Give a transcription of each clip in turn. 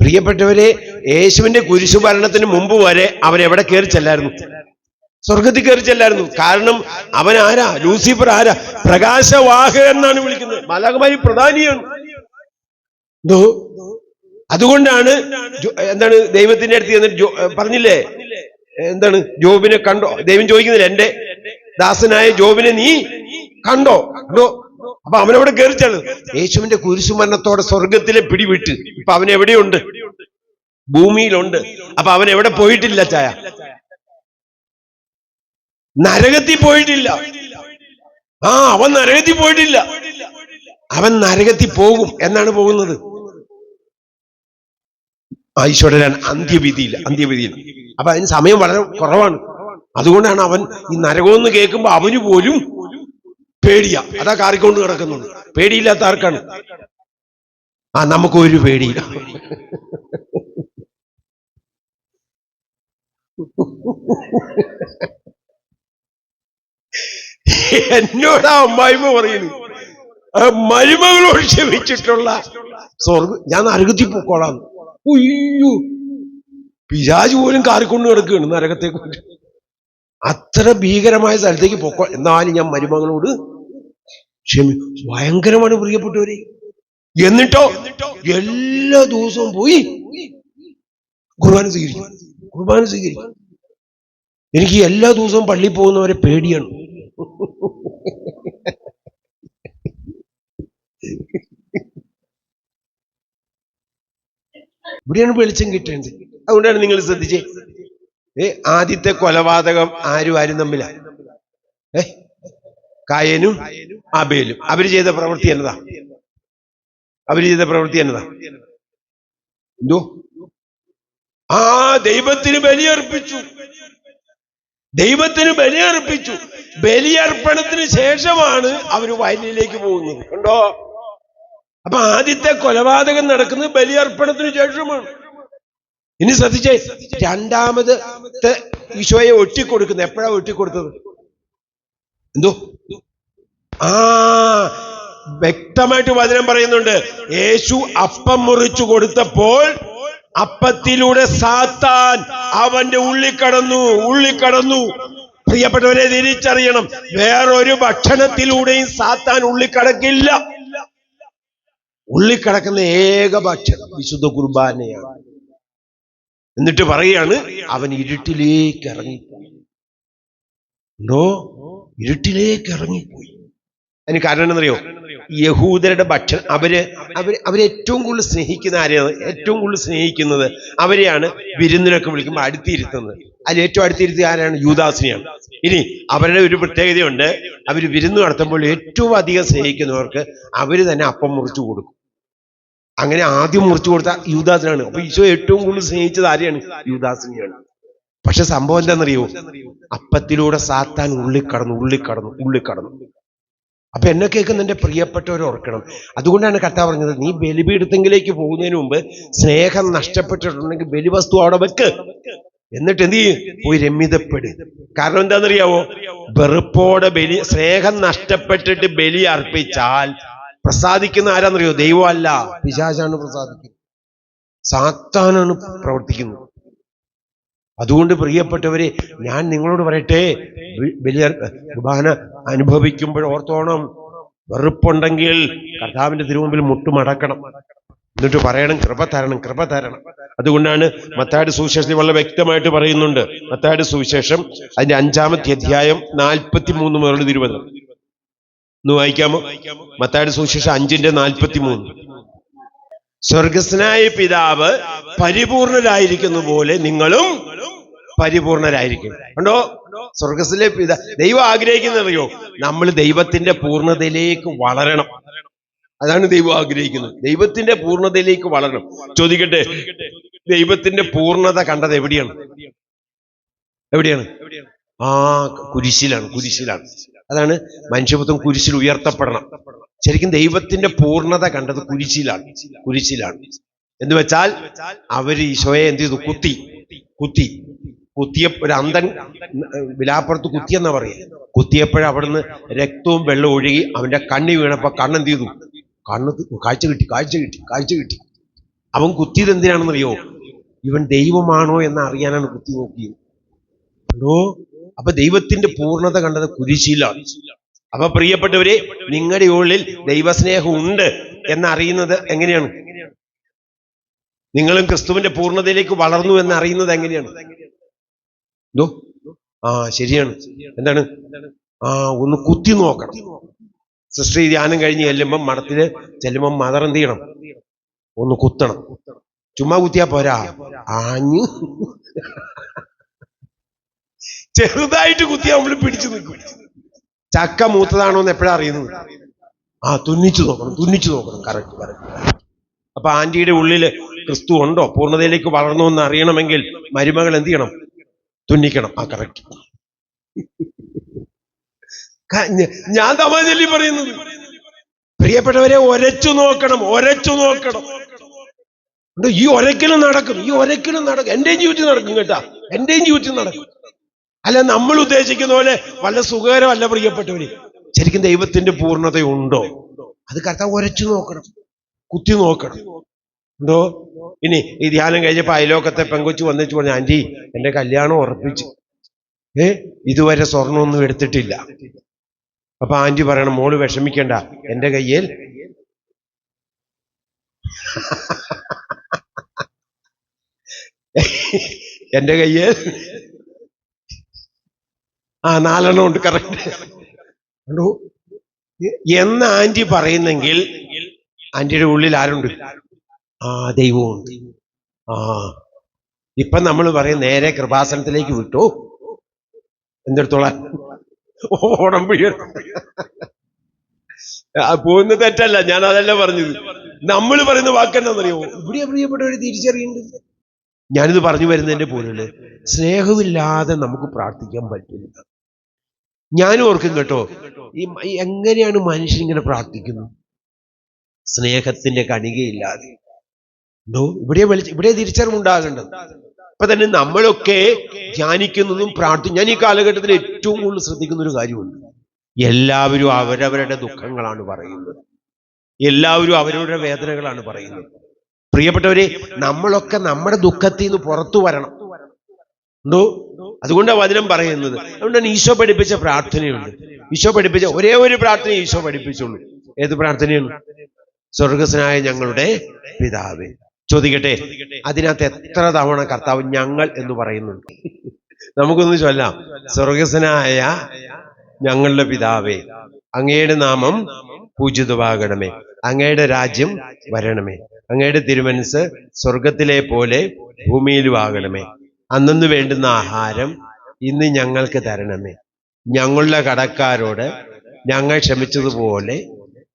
പ്രിയപ്പെട്ടവരെ യേശുവിന്റെ കുരിശുഭരണത്തിന് മുമ്പ് വരെ അവൻ എവിടെ കയറി ചെല്ലായിരുന്നു? സ്വർഗത്തിൽ കയറി ചെല്ലായിരുന്നു. കാരണം അവൻ ആരാ? ലൂസിഫർ ആരാ? പ്രകാശവാഹ എന്നാണ് വിളിക്കുന്നത്. മലകമായി പ്രധാനിയാണ്. എന്തോ അതുകൊണ്ടാണ് എന്താണ് ദൈവത്തിന്റെ അടുത്ത് എന്നിട്ട് പറഞ്ഞില്ലേ? എന്താണ്? ജോബിനെ കണ്ടോ? ദൈവം ചോദിക്കുന്നില്ല എന്റെ ദാസനായ ജോബിനെ നീ കണ്ടോ? കണ്ടോ അപ്പൊ അവനവിടെ കയറിച്ചാണ് യേശുവിന്റെ കുരിശുമരണത്തോടെ സ്വർഗത്തിലെ പിടിവിട്ട്. ഇപ്പൊ അവൻ എവിടെയുണ്ട്? ഭൂമിയിലുണ്ട്. അപ്പൊ അവൻ എവിടെ പോയിട്ടില്ല ചായ? നരകത്തിൽ പോയിട്ടില്ല. ആ അവൻ നരകത്തിൽ പോയിട്ടില്ല. അവൻ നരകത്തിൽ പോകും. എന്നാണ് പോകുന്നത്? ഈശ്വരൻ അന്ത്യവിധിയില്ല അന്ത്യവിധിയിൽ അപ്പൊ അതിന് സമയം വളരെ കുറവാണ്. അതുകൊണ്ടാണ് അവൻ ഈ നരകമെന്ന് കേൾക്കുമ്പോ അവന് പോലും പേടിയാ. അതാ കാറിക്കൊണ്ട് കിടക്കുന്നുണ്ട് പേടിയില്ലാത്ത ആർക്കാണ്? ആ നമുക്ക് ഒരു പേടിയില്ല. എന്നോടാ അമ്മായിമ്മ പറയുന്നു? മരുമകളോട് ക്ഷമിച്ചിട്ടുള്ള സ്വർഗ ഞാൻ നരകത്തിൽ പൊക്കോളാം. ഉയ്യോ. പിശാജ് പോലും കാറിക്കൊണ്ട് കിടക്കുകയാണ് നരകത്തെ കൊണ്ട് അത്ര ഭീകരമായ സ്ഥലത്തേക്ക് പൊക്കോ. എന്നാലും ഞാൻ മരുമകളോട് ക്ഷമി ഭയങ്കരമാണ് പ്രിയപ്പെട്ടവരെ. എന്നിട്ടോ എല്ലാ ദിവസവും പോയി കുർബാന സ്വീകരിക്കും. കുർബാന സ്വീകരിക്കും. എനിക്ക് എല്ലാ ദിവസവും പള്ളിയിൽ പോകുന്നവരെ പേടിയാണ്. ഇവിടെയാണ് വെളിച്ചം കിട്ടേണ്ടത്. അതുകൊണ്ടാണ് നിങ്ങൾ ശ്രദ്ധിച്ചേ. ഏ ആദ്യത്തെ കൊലപാതകം ആരും ആരും തമ്മിലാണ് ഏ കായനും അബേലും അവർ ചെയ്ത പ്രവൃത്തി എന്നതാ? അവർ ചെയ്ത പ്രവൃത്തി എന്നതാ? എന്തോ? ആ ദൈവത്തിന് ബലിയർപ്പിച്ചു. ദൈവത്തിന് ബലിയർപ്പിച്ചു. ബലിയർപ്പണത്തിന് ശേഷമാണ് അവർ വയലിലേക്ക് പോകുന്നത്. കണ്ടോ? അപ്പൊ ആദ്യത്തെ കൊലപാതകം നടക്കുന്നത് ബലിയർപ്പണത്തിന് ശേഷമാണ്. ഇനി ശ്രദ്ധിച്ചേ രണ്ടാമത് ഈശോയെ ഒറ്റിക്കൊടുക്കുന്നത്. എപ്പോഴാ ഒറ്റിക്കൊടുത്തത്? എന്തോ? ആ വ്യക്തമായിട്ട് വചനം പറയുന്നുണ്ട്. യേശു അപ്പം മുറിച്ചു കൊടുത്തപ്പോൾ അപ്പത്തിലൂടെ സാത്താൻ അവന്റെ ഉള്ളിൽ കടന്നു ഉള്ളിൽ കടന്നു. പ്രിയപ്പെട്ടവരെ തിരിച്ചറിയണം. വേറൊരു ഭക്ഷണത്തിലൂടെയും സാത്താൻ ഉള്ളിൽ കടക്കില്ല. ഉള്ളിൽ കടക്കുന്ന ഏക ഭക്ഷണം വിശുദ്ധ കുർബാനയാണ്. എന്നിട്ട് പറയുകയാണ് അവൻ ഇരുട്ടിലേക്ക് ഇറങ്ങിപ്പോയി. ഉണ്ടോ ഇരുട്ടിലേക്ക് ഇറങ്ങിപ്പോയി. അതിന് കാരണം എന്നറിയോ യഹൂദരുടെ ഭക്ഷണം അവർ അവർ അവരേറ്റവും കൂടുതൽ സ്നേഹിക്കുന്ന ആരെയാണ്? ഏറ്റവും കൂടുതൽ സ്നേഹിക്കുന്നത് അവരെയാണ് വിരുന്നിനൊക്കെ വിളിക്കുമ്പോൾ അടുത്തിരുത്തുന്നത് അതിൽ ഏറ്റവും അടുത്തിരുത്തിയ ആരാണ്? യൂദാസിനെയാണ്. ഇനി അവരുടെ ഒരു പ്രത്യേകതയുണ്ട്. അവർ വിരുന്ന് നടത്തുമ്പോൾ ഏറ്റവും അധികം സ്നേഹിക്കുന്നവർക്ക് അവർ തന്നെ അപ്പം മുറിച്ചു കൊടുക്കും. അങ്ങനെ ആദ്യം മുറിച്ചു കൊടുത്ത യൂദാസിനാണ്. അപ്പൊ ഈശോ ഏറ്റവും കൂടുതൽ സ്നേഹിച്ചത് ആരെയാണ്? യൂദാസിനെയാണ്. പക്ഷെ സംഭവം എന്താണെന്നറിയോ? അപ്പത്തിലൂടെ സാത്താൻ ഉള്ളിൽ കടന്നു ഉള്ളിൽ കടന്നു ഉള്ളിൽ കടന്നു. അപ്പൊ എന്നെ കേൾക്കുന്ന എന്റെ പ്രിയപ്പെട്ടവർ ഓർക്കണം. അതുകൊണ്ടാണ് കർത്താവ് പറഞ്ഞത് നീ ബലിപീഠത്തെങ്കിലേക്ക് പോകുന്നതിന് മുമ്പ് സ്നേഹം നഷ്ടപ്പെട്ടിട്ടുണ്ടെങ്കിൽ ബലിവസ്തു അവിടെ വെക്ക്. എന്നിട്ട് എന്ത് ചെയ്യും? പോയി രമ്യതപ്പെട്. കാരണം എന്താണെന്നറിയാവോ? വെറുപ്പോടെ ബലി സ്നേഹം നഷ്ടപ്പെട്ടിട്ട് ബലി അർപ്പിച്ചാൽ പ്രസാദിക്കുന്ന ആരാന്നറിയോ? ദൈവമല്ല. പിശാചാണ് പ്രസാദിക്കുന്നത്. സാത്താനാണ് പ്രവർത്തിക്കുന്നത്. അതുകൊണ്ട് പ്രിയപ്പെട്ടവരെ ഞാൻ നിങ്ങളോട് പറയട്ടെ വലിയ കുർബാന അനുഭവിക്കുമ്പോൾ ഓർത്തോണം. വെറുപ്പുണ്ടെങ്കിൽ കർത്താവിന്റെ തിരുമുമ്പിൽ മുട്ടുമടക്കണം. എന്നിട്ട് പറയണം കൃപ തരണം കൃപ തരണം. അതുകൊണ്ടാണ് മത്തായുടെ സുവിശേഷത്തിൽ വളരെ വ്യക്തമായിട്ട് പറയുന്നുണ്ട്. മത്തായുടെ സുവിശേഷം അതിന്റെ അഞ്ചാമത്തെ അധ്യായം നാൽപ്പത്തി മൂന്ന് മുതൽ ഇരുപത്. ഒന്ന് വായിക്കാമോ? മത്തായുടെ സുവിശേഷം അഞ്ചിന്റെ നാൽപ്പത്തി മൂന്ന് സ്വർഗസ്നായ പിതാവ് പരിപൂർണരായിരിക്കുന്ന പോലെ നിങ്ങളും പരിപൂർണരായിരിക്കും. കണ്ടോ? സ്വർഗസിലെ പിത ദൈവം ആഗ്രഹിക്കുന്നറിയോ നമ്മൾ ദൈവത്തിന്റെ പൂർണതയിലേക്ക് വളരണം. അതാണ് ദൈവം ആഗ്രഹിക്കുന്നത്. ദൈവത്തിന്റെ പൂർണതയിലേക്ക് വളരണം. ചോദിക്കട്ടെ ദൈവത്തിന്റെ പൂർണത കണ്ടത് എവിടെയാണ്? എവിടെയാണ്? ആ കുരിശിലാണ് കുരിശിലാണ്. അതാണ് മനുഷ്യപുത്രം കുരിശിൽ ഉയർത്തപ്പെടണം. ശരിക്കും ദൈവത്തിന്റെ പൂർണത കണ്ടത് കുരിശിലാണ് കുരിശിലാണ്. എന്ന് വെച്ചാൽ അവർ ഈശോയെ എന്ത് ചെയ്തു? കുത്തി കുത്തി. കുത്തിയ ഒരു അന്തൻ വിലാപ്പുറത്ത് കുത്തിയെന്നാ പറയാ. കുത്തിയപ്പോഴ അവിടുന്ന് രക്തവും വെള്ളവും ഒഴുകി അവന്റെ കണ്ണി വീണപ്പോ കണ്ണെന്ത് ചെയ്തു? കണ്ണ് കാഴ്ച കിട്ടി കാഴ്ച കിട്ടി കാഴ്ച കിട്ടി. അവൻ കുത്തിയത് എന്തിനാണെന്നറിയോ? ഇവൻ ദൈവമാണോ എന്ന് അറിയാനാണ് കുത്തി നോക്കിയത്. അല്ലോ അപ്പൊ ദൈവത്തിന്റെ പൂർണത കണ്ടത് കുരിശിലാണ് അപ്പൊ പ്രിയപ്പെട്ടവരെ നിങ്ങളുടെ ഉള്ളിൽ ദൈവസ്നേഹം ഉണ്ട് എന്നറിയുന്നത് എങ്ങനെയാണ്? നിങ്ങളും ക്രിസ്തുവിന്റെ പൂർണതയിലേക്ക് വളർന്നു എന്ന് അറിയുന്നത് എങ്ങനെയാണ്? എന്തോ ആ ശരിയാണ്. എന്താണ്? ആ ഒന്ന് കുത്തി നോക്കണം. സിസ്റ്റർ ധ്യാനം കഴിഞ്ഞ് ചെല്ലുമ്പം മഠത്തിൽ ചെല്ലുമ്പം മദർ എന്ത് ചെയ്യണം? ഒന്ന് കുത്തണം. ചുമ്മാ കുത്തിയാ പോരാ? ആഞ്ഞു. ചെറുതായിട്ട് കുത്തിയാ നമ്മൾ പിടിച്ചു നിൽക്കും. ചക്ക മൂത്തതാണോ എന്ന് എപ്പോഴാ അറിയുന്നത്? ആ തുന്നിച്ചു നോക്കണം തുന്നിച്ചു നോക്കണം. കറക്റ്റ് കറക്റ്റ് അപ്പൊ ആന്റിയുടെ ഉള്ളിൽ ക്രിസ്തു ഉണ്ടോ? പൂർണതയിലേക്ക് വളർന്നു എന്ന് അറിയണമെങ്കിൽ മരുമകൾ എന്ത് ചെയ്യണം? തുന്നിക്കണം. ആ കറക്റ്റ് ഞാൻ തമാശല്ലി പറയുന്നത്? പ്രിയപ്പെട്ടവരെ ഒരച്ചു നോക്കണം ഒരച്ചു നോക്കണം. ഈ ഒരക്കലും നടക്കും ഈ ഒരക്കലും നടക്കും. എന്റെയും ജീവിതത്തിൽ നടക്കും കേട്ടാ. എന്റെയും ജീവിതത്തിൽ നടക്കും. അല്ല നമ്മൾ ഉദ്ദേശിക്കുന്ന പോലെ വളരെ സുഖകരമല്ല പ്രിയപ്പെട്ടവര്. ശരിക്കും ദൈവത്തിന്റെ പൂർണതയുണ്ടോ? അത് കർത്താവ് ഒരച്ചു നോക്കണം കുത്തി നോക്കണം. ഉണ്ടോ ഇനി ഈ ധ്യാനം കഴിഞ്ഞപ്പോ അയലോക്കത്തെ പെങ്കൊച്ചു വന്നിച്ചു പറഞ്ഞു ആന്റി എന്റെ കല്യാണം ഉറപ്പിച്ചു. ഏ? ഇതുവരെ സ്വർണമൊന്നും എടുത്തിട്ടില്ല. അപ്പൊ ആന്റി പറയണം മോൾ വിഷമിക്കണ്ട എന്റെ കയ്യിൽ എന്റെ കയ്യിൽ ആ നാലെണ്ണം ഉണ്ട് കറക്റ്റ് കണ്ടു? എന്ന് ആന്റി പറയുന്നെങ്കിൽ ആന്റിയുടെ ഉള്ളിൽ ആരുണ്ട്? ആ ദൈവമുണ്ട്. ആ. ഇപ്പൊ നമ്മൾ പറയും നേരെ കൃപാസനത്തിലേക്ക് വിട്ടു? എന്തെടുത്തോളാം ഓണം പിഴ പോകുന്ന തെറ്റല്ല. ഞാൻ അതല്ല പറഞ്ഞത്. നമ്മൾ പറയുന്ന വാക്കെന്താണെന്നറിയോ? ഇവിടെ പ്രിയപ്പെട്ടവര് തിരിച്ചറിയുന്നുണ്ട് ഞാനിത് പറഞ്ഞു വരുന്നതിന്റെ പോലുള്ള സ്നേഹമില്ലാതെ നമുക്ക് പ്രാർത്ഥിക്കാൻ പറ്റില്ല. ഞാനും ഓർക്കും കേട്ടോ ഈ എങ്ങനെയാണ് മനുഷ്യൻ ഇങ്ങനെ പ്രാർത്ഥിക്കുന്നത്? സ്നേഹത്തിന്റെ കണികയില്ലാതെ. ഇവിടെ ഇവിടെ തിരിച്ചറിവുണ്ടാകേണ്ടത് അപ്പൊ തന്നെ നമ്മളൊക്കെ ധ്യാനിക്കുന്നതും പ്രാർത്ഥി ഞാൻ ഈ കാലഘട്ടത്തിൽ ഏറ്റവും കൂടുതൽ ശ്രദ്ധിക്കുന്ന ഒരു കാര്യമുണ്ട്. എല്ലാവരും അവരവരുടെ ദുഃഖങ്ങളാണ് പറയുന്നത്. എല്ലാവരും അവരവരുടെ വേദനകളാണ് പറയുന്നത്. പ്രിയപ്പെട്ടവരെ നമ്മളൊക്കെ നമ്മുടെ ദുഃഖത്തിൽ നിന്ന് പുറത്തു വരണം. ഉണ്ടോ അതുകൊണ്ടാണ് വചനം പറയുന്നത്. അതുകൊണ്ടാണ് ഈശോ പഠിപ്പിച്ച പ്രാർത്ഥനയുണ്ട്. ഈശോ പഠിപ്പിച്ച ഒരേ ഒരു പ്രാർത്ഥന ഈശോ പഠിപ്പിച്ചുള്ളൂ. ഏത് പ്രാർത്ഥനയാണ്? സ്വർഗസ്നായ ഞങ്ങളുടെ പിതാവേ. ചോദിക്കട്ടെ? അതിനകത്ത് എത്ര തവണ കർത്താവ് ഞങ്ങൾ എന്ന് പറയുന്നുണ്ട്? നമുക്കൊന്ന് ചൊല്ലാം. സ്വർഗസ്നായ ഞങ്ങളുടെ പിതാവേ അങ്ങയുടെ നാമം പൂജിതമാകണമേ. അങ്ങയുടെ രാജ്യം വരണമേ. അങ്ങയുടെ തിരുമനസ് സ്വർഗത്തിലെ പോലെ ഭൂമിയിലും ആകണമേ അന്നു വേണ്ടുന്ന ആഹാരം ഇന്ന് ഞങ്ങൾക്ക് തരണമേ. ഞങ്ങളുടെ കടക്കാരോട് ഞങ്ങൾ ക്ഷമിച്ചതുപോലെ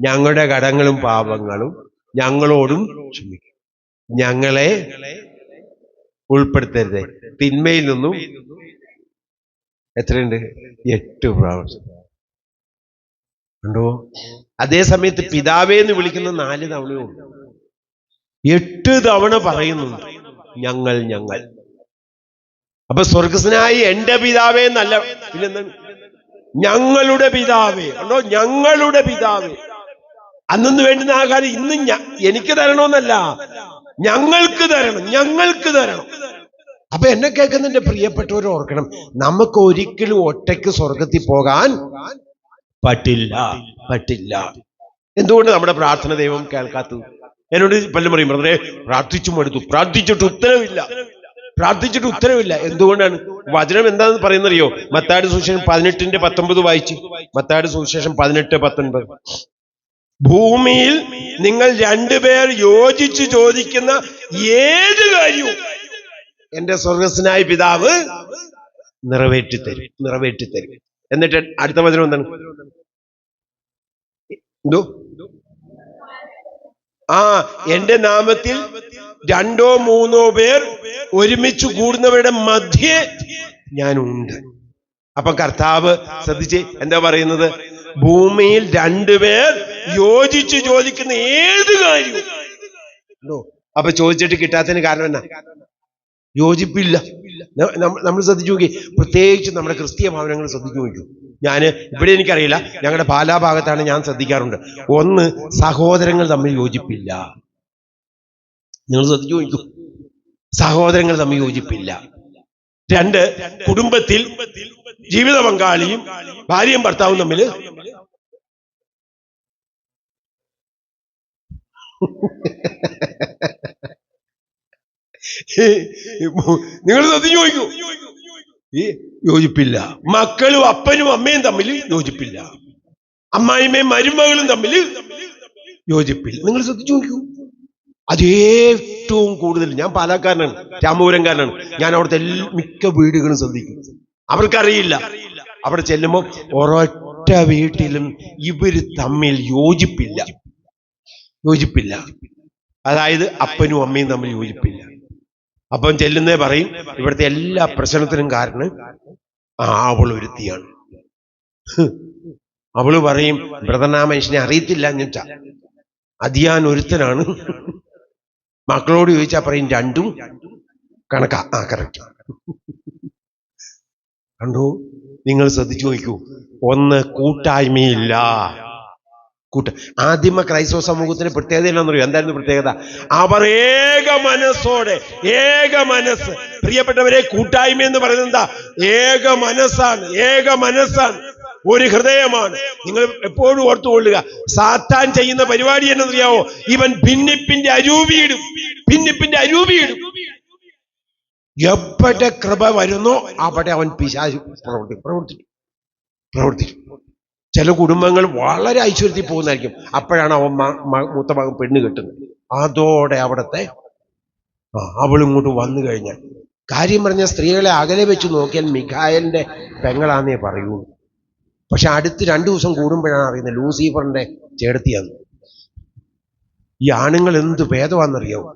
ഞങ്ങളുടെ കടങ്ങളും പാപങ്ങളും ഞങ്ങളോടും ക്ഷമിക്കും. ഞങ്ങളെ ഉൾപ്പെടുത്തരുത്. തിന്മയിൽ നിന്നും എത്രയുണ്ട്? എട്ട് പ്രാവശ്യം. ഉണ്ടോ അതേ സമയത്ത് പിതാവേ എന്ന് വിളിക്കുന്ന നാല് തവണയുണ്ട് എട്ട് തവണ പറയുന്നുണ്ട് ഞങ്ങൾ ഞങ്ങൾ. അപ്പൊ സ്വർഗസ്നായി എന്റെ പിതാവേ എന്നല്ല പിന്നെന്താണ് ഞങ്ങളുടെ പിതാവേ. ഉണ്ടോ ഞങ്ങളുടെ പിതാവേ. അന്നു വേണ്ടുന്ന ആഹാരം ഇന്ന് എനിക്ക് തരണമെന്നല്ല. ഞങ്ങൾക്ക് തരണം ഞങ്ങൾക്ക് തരണം. അപ്പൊ എന്നെ കേൾക്കുന്നതിന്റെ പ്രിയപ്പെട്ടവർ ഓർക്കണം നമുക്ക് ഒരിക്കലും ഒറ്റയ്ക്ക് സ്വർഗത്തിൽ പോകാൻ പറ്റില്ല. പറ്റില്ല. എന്തുകൊണ്ട് നമ്മുടെ പ്രാർത്ഥന ദൈവം കേൾക്കാത്തത്? എന്നോട് പല്ലും പറയും ബ്രദറെ പ്രാർത്ഥിച്ചു മടുത്തു പ്രാർത്ഥിച്ചിട്ട് ഉത്തരവില്ല. പ്രാർത്ഥിച്ചിട്ട് ഉത്തരവില്ല. എന്തുകൊണ്ടാണ്? വചനം എന്താന്ന് പറയുന്നറിയോ? മത്താട് സുവിശേഷം പതിനെട്ടിന്റെ പത്തൊമ്പത് വായിച്ചു. മത്താട് സുവിശേഷം പതിനെട്ട് പത്തൊൻപത്. ഭൂമിയിൽ നിങ്ങൾ രണ്ടുപേർ യോജിച്ച് ചോദിക്കുന്ന ഏത് കാര്യവും എന്റെ സ്വർഗസ്നായ പിതാവ് നിറവേറ്റി തരും നിറവേറ്റി തരും എന്നിട്ട് അടുത്ത വചനം എന്താണ്? എന്തോ? ആ എന്റെ നാമത്തിൽ രണ്ടോ മൂന്നോ പേർ ഒരുമിച്ച് കൂടുന്നവരുടെ മധ്യേ ഞാനുണ്ട്. അപ്പൊ കർത്താവ് ശ്രദ്ധിച്ച് എന്താ പറയുന്നത്? ഭൂമിയിൽ രണ്ടുപേർ യോജിച്ച് ചോദിക്കുന്ന ഏത് കാര്യവും. അപ്പൊ ചോദിച്ചിട്ട് കിട്ടാത്തതിന് കാരണം എന്നാ? യോജിപ്പില്ല. നമ്മൾ ശ്രദ്ധിച്ചു നോക്കി. പ്രത്യേകിച്ച് നമ്മുടെ ക്രിസ്തീയ ഭവനങ്ങൾ ശ്രദ്ധിച്ചു നോക്കൂ ഞാൻ ഇവിടെ എനിക്കറിയില്ല. ഞങ്ങളുടെ പാലാ ഭാഗത്താണ് ഞാൻ ശ്രദ്ധിക്കാറുണ്ട്. ഒന്ന് സഹോദരങ്ങൾ തമ്മിൽ യോജിപ്പില്ല. നിങ്ങൾ ശ്രദ്ധിച്ചു നോക്കൂ സഹോദരങ്ങൾ തമ്മിൽ യോജിപ്പില്ല. രണ്ട് കുടുംബത്തിൽ ജീവിത പങ്കാളിയും ഭാര്യയും ഭർത്താവും തമ്മിൽ നിങ്ങൾ സത്യം ചോദിക്കൂ. ഈ യോജിപ്പില്ല. മക്കളും അപ്പനും അമ്മയും തമ്മിൽ യോജിപ്പില്ല. അമ്മായിമ്മയും മരുമകളും തമ്മിൽ യോജിപ്പില്ല. നിങ്ങൾ ശ്രദ്ധിച്ചു നോക്കൂ അത് ഏറ്റവും കൂടുതൽ ഞാൻ പാലക്കാരനാണ് രാമപുരംകാരനാണ്. ഞാൻ അവിടുത്തെ മിക്ക വീടുകളും ശ്രദ്ധിക്കും. അവർക്കറിയില്ല. അവിടെ ചെല്ലുമ്പോൾ ഒരൊറ്റ വീട്ടിലും ഇവർ തമ്മിൽ യോജിപ്പില്ല. യോജിപ്പില്ല. അതായത് അപ്പനും അമ്മയും തമ്മിൽ യോജിപ്പില്ല. അപ്പം ചെല്ലുന്നേ പറയും ഇവിടുത്തെ എല്ലാ പ്രശ്നത്തിനും കാരണം ആ അവൾ ഒരുത്തിയാണ് അവൾ പറയും ബ്രതനാ മനുഷ്യനെ അറിയത്തില്ല എന്ന് വെച്ചാ അതിയാൻ ഒരുത്തനാണ്. മക്കളോട് ചോദിച്ചാ പറയും രണ്ടും കണക്കാ. ആ കറക്റ്റ് കണ്ടു? നിങ്ങൾ ശ്രദ്ധിച്ചു നോക്കൂ. ഒന്ന് കൂട്ടായ്മയില്ല. കൂട്ട. ആദിമ ക്രൈസ്തവ സമൂഹത്തിന് പ്രത്യേകത എന്താണെന്നറിയോ? എന്തായിരുന്നു പ്രത്യേകത? അവർ ഏക മനസ്സോടെ ഏക മനസ്സ്. പ്രിയപ്പെട്ടവരെ കൂട്ടായ്മ എന്ന് പറയുന്നത് എന്താ? ഏക മനസ്സാണ് ഏക മനസ്സാണ്. ഒരു ഹൃദയമാണ്. നിങ്ങൾ എപ്പോഴും ഓർത്തുകൊള്ളുക സാത്താൻ ചെയ്യുന്ന പരിപാടി എന്നറിയാവോ? ഇവൻ ഭിന്നിപ്പിന്റെ അരൂപിയിടും ഭിന്നിപ്പിന്റെ അരൂപിയിടും. എവിടെ കൃപ വരുന്നോ അവിടെ അവൻ പിശാചു പ്രവർത്തി പ്രവർത്തിക്കും. പ്രവർത്തിക്കും. ചില കുടുംബങ്ങൾ വളരെ ഐശ്വര്യത്തിൽ പോകുന്നതായിരിക്കും. അപ്പോഴാണ് അവൻ മൂത്ത മകൻ പെണ്ണ് കെട്ടുന്നത്. അതോടെ അവിടുത്തെ ആ അവളിങ്ങോട്ട് വന്നു കഴിഞ്ഞാൽ. കാര്യം പറഞ്ഞ സ്ത്രീകളെ അകലെ വെച്ച് നോക്കിയാൽ മിഖായലിന്റെ പെങ്ങളാന്നേ പറയൂ പക്ഷെ അടുത്ത് രണ്ടു ദിവസം കൂടുമ്പോഴാണ് അറിയുന്നത് ലൂസിഫറിന്റെ ചേടത്തിയാന്ന് ഈ ആണുങ്ങൾ എന്ത് ഭേദമാണെന്നറിയാവോ?